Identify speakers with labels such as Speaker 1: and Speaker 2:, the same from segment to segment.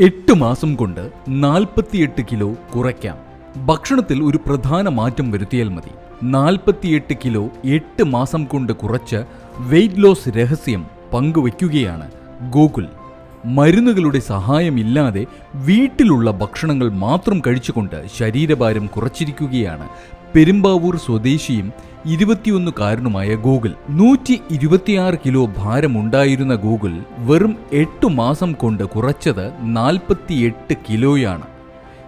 Speaker 1: എട്ട് മാസം കൊണ്ട് നാൽപ്പത്തിയെട്ട് കിലോ കുറയ്ക്കാം. ഭക്ഷണത്തിൽ ഒരു പ്രധാന മാറ്റം വരുത്തിയാൽ മതി. നാൽപ്പത്തിയെട്ട് കിലോ എട്ട് മാസം കൊണ്ട് കുറച്ച് വെയ്റ്റ് ലോസ് രഹസ്യം പങ്കുവയ്ക്കുകയാണ് ഗൂഗിൾ. മരുന്നുകളുടെ സഹായമില്ലാതെ വീട്ടിലുള്ള ഭക്ഷണങ്ങൾ മാത്രം കഴിച്ചുകൊണ്ട് ശരീരഭാരം കുറച്ചിരിക്കുകയാണ്. പെരുമ്പാവൂർ സ്വദേശിയും ഇരുപത്തിയൊന്നുകാരനുമായ ഗൂഗിൾ. നൂറ്റി ഇരുപത്തിയാറ് കിലോ ഭാരമുണ്ടായിരുന്ന ഗൂഗിൾ വെറും എട്ടു മാസം കൊണ്ട് കുറച്ചത് നാൽപ്പത്തിയെട്ട് കിലോയാണ്.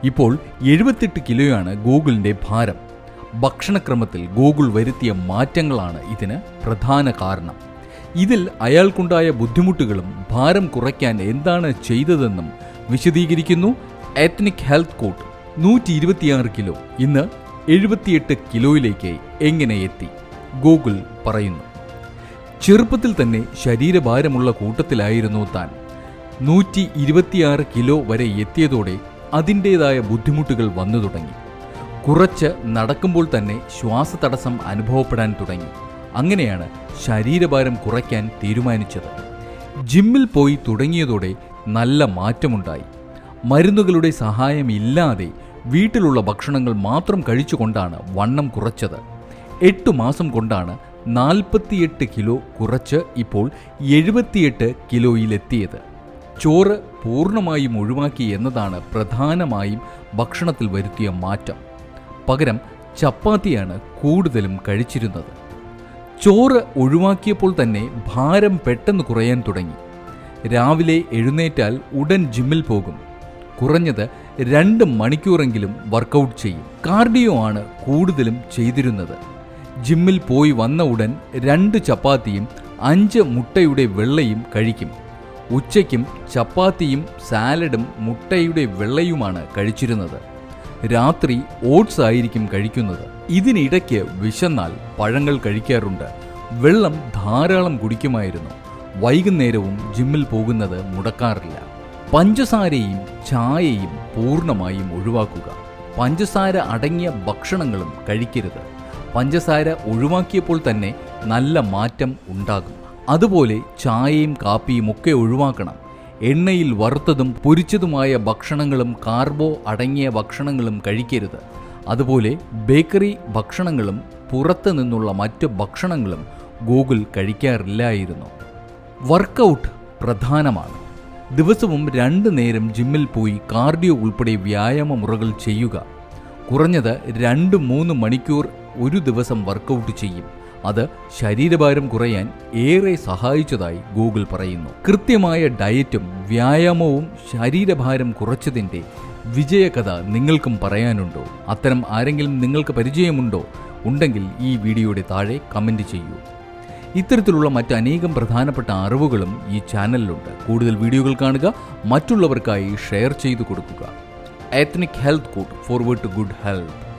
Speaker 1: ഇപ്പോൾ എഴുപത്തെട്ട് കിലോയാണ് ഗൂഗിളിന്റെ ഭാരം. ഭക്ഷണക്രമത്തിൽ ഗൂഗിൾ വരുത്തിയ മാറ്റങ്ങളാണ് ഇതിന് പ്രധാന കാരണം. ഇതിൽ അയാൾക്കുണ്ടായ ബുദ്ധിമുട്ടുകളും ഭാരം കുറയ്ക്കാൻ എന്താണ് ചെയ്തതെന്നും വിശദീകരിക്കുന്നു. എത്നിക് ഹെൽത്ത് കോട്ട് നൂറ്റി ഇരുപത്തിയാറ് കിലോ. ഇന്ന് എഴുപത്തിയെട്ട് കിലോയിലേക്ക് എങ്ങനെ എത്തി? ഗൂഗിൾ പറയുന്നു. ചെറുപ്പത്തിൽ തന്നെ ശരീരഭാരമുള്ള കൂട്ടത്തിലായിരുന്നു താൻ. നൂറ്റി ഇരുപത്തിയാറ് കിലോ വരെ എത്തിയതോടെ അതിന്റേതായ ബുദ്ധിമുട്ടുകൾ വന്നു തുടങ്ങി. കുറച്ച് നടക്കുമ്പോൾ തന്നെ ശ്വാസതടസ്സം അനുഭവപ്പെടാൻ തുടങ്ങി. അങ്ങനെയാണ് ശരീരഭാരം കുറയ്ക്കാൻ തീരുമാനിച്ചത്. ജിമ്മിൽ പോയി തുടങ്ങിയതോടെ നല്ല മാറ്റമുണ്ടായി. മരുന്നുകളുടെ സഹായമില്ലാതെ വീട്ടിലുള്ള ഭക്ഷണങ്ങൾ മാത്രം കഴിച്ചുകൊണ്ടാണ് വണ്ണം കുറച്ചത്. എട്ട് മാസം കൊണ്ടാണ് നാൽപ്പത്തിയെട്ട് കിലോ കുറച്ച് ഇപ്പോൾ എഴുപത്തിയെട്ട് കിലോയിലെത്തിയത്. ചോറ് പൂർണമായും ഒഴിവാക്കി എന്നതാണ് പ്രധാനമായും ഭക്ഷണത്തിൽ വരുത്തിയ മാറ്റം. പകരം ചപ്പാത്തിയാണ് കൂടുതലും കഴിച്ചിരുന്നത്. ചോറ് ഒഴിവാക്കിയപ്പോൾ തന്നെ ഭാരം പെട്ടെന്ന് കുറയാൻ തുടങ്ങി. രാവിലെ എഴുന്നേറ്റാൽ ഉടൻ ജിമ്മിൽ പോകും. കുറഞ്ഞത് രണ്ട് മണിക്കൂറെങ്കിലും വർക്കൗട്ട് ചെയ്യും. കാർഡിയോ ആണ് കൂടുതലും ചെയ്തിരുന്നത്. ജിമ്മിൽ പോയി വന്ന ഉടൻ രണ്ട് ചപ്പാത്തിയും അഞ്ച് മുട്ടയുടെ വെള്ളയും കഴിക്കും. ഉച്ചയ്ക്കും ചപ്പാത്തിയും സാലഡും മുട്ടയുടെ വെള്ളയുമാണ് കഴിച്ചിരുന്നത്. രാത്രി ഓട്സ് ആയിരിക്കും കഴിക്കുന്നത്. ഇതിനിടയ്ക്ക് വിശന്നാൽ പഴങ്ങൾ കഴിക്കാറുണ്ട്. വെള്ളം ധാരാളം കുടിക്കുമായിരുന്നു. വൈകുന്നേരവും ജിമ്മിൽ പോകുന്നത് മുടക്കാറില്ല. പഞ്ചസാരയും ചായയും പൂർണമായും ഒഴിവാക്കുക. പഞ്ചസാര അടങ്ങിയ ഭക്ഷണങ്ങളും കഴിക്കരുത്. പഞ്ചസാര ഒഴിവാക്കിയപ്പോൾ തന്നെ നല്ല മാറ്റം ഉണ്ടാകും. അതുപോലെ ചായയും കാപ്പിയും ഒക്കെ ഒഴിവാക്കണം. എണ്ണയിൽ വറുത്തതും പൊരിച്ചതുമായ ഭക്ഷണങ്ങളും കാർബോ അടങ്ങിയ ഭക്ഷണങ്ങളും കഴിക്കരുത്. അതുപോലെ ബേക്കറി ഭക്ഷണങ്ങളും പുറത്തു നിന്നുള്ള മറ്റ് ഭക്ഷണങ്ങളും ഗൂഗിൾ കഴിക്കാറില്ലായിരുന്നു. വർക്കൗട്ട് പ്രധാനമാണ്. ദിവസവും രണ്ട് നേരം ജിമ്മിൽ പോയി കാർഡിയോ ഉൾപ്പെടെ വ്യായാമ മുറകൾ ചെയ്യുക. കുറഞ്ഞത് രണ്ട് മൂന്ന് മണിക്കൂർ ഒരു ദിവസം വർക്കൗട്ട് ചെയ്യും. അത് ശരീരഭാരം കുറയാൻ ഏറെ സഹായിച്ചതായി ഗൂഗിൾ പറയുന്നു. കൃത്യമായ ഡയറ്റും വ്യായാമവും ശരീരഭാരം കുറച്ചതിന്റെ വിജയകഥ നിങ്ങൾക്കും പറയാനുണ്ടോ? അത്തരം ആരെങ്കിലും നിങ്ങൾക്ക് പരിചയമുണ്ടോ? ഉണ്ടെങ്കിൽ ഈ വീഡിയോയുടെ താഴെ കമന്റ് ചെയ്യൂ. ഇത്തരത്തിലുള്ള മറ്റനേകം പ്രധാനപ്പെട്ട അറിവുകളും ഈ ചാനലിലുണ്ട്. കൂടുതൽ വീഡിയോകൾ കാണുക മറ്റുള്ളവർക്കായി ഷെയർ ചെയ്തു കൊടുക്കുക. Ethnic health code forward to good health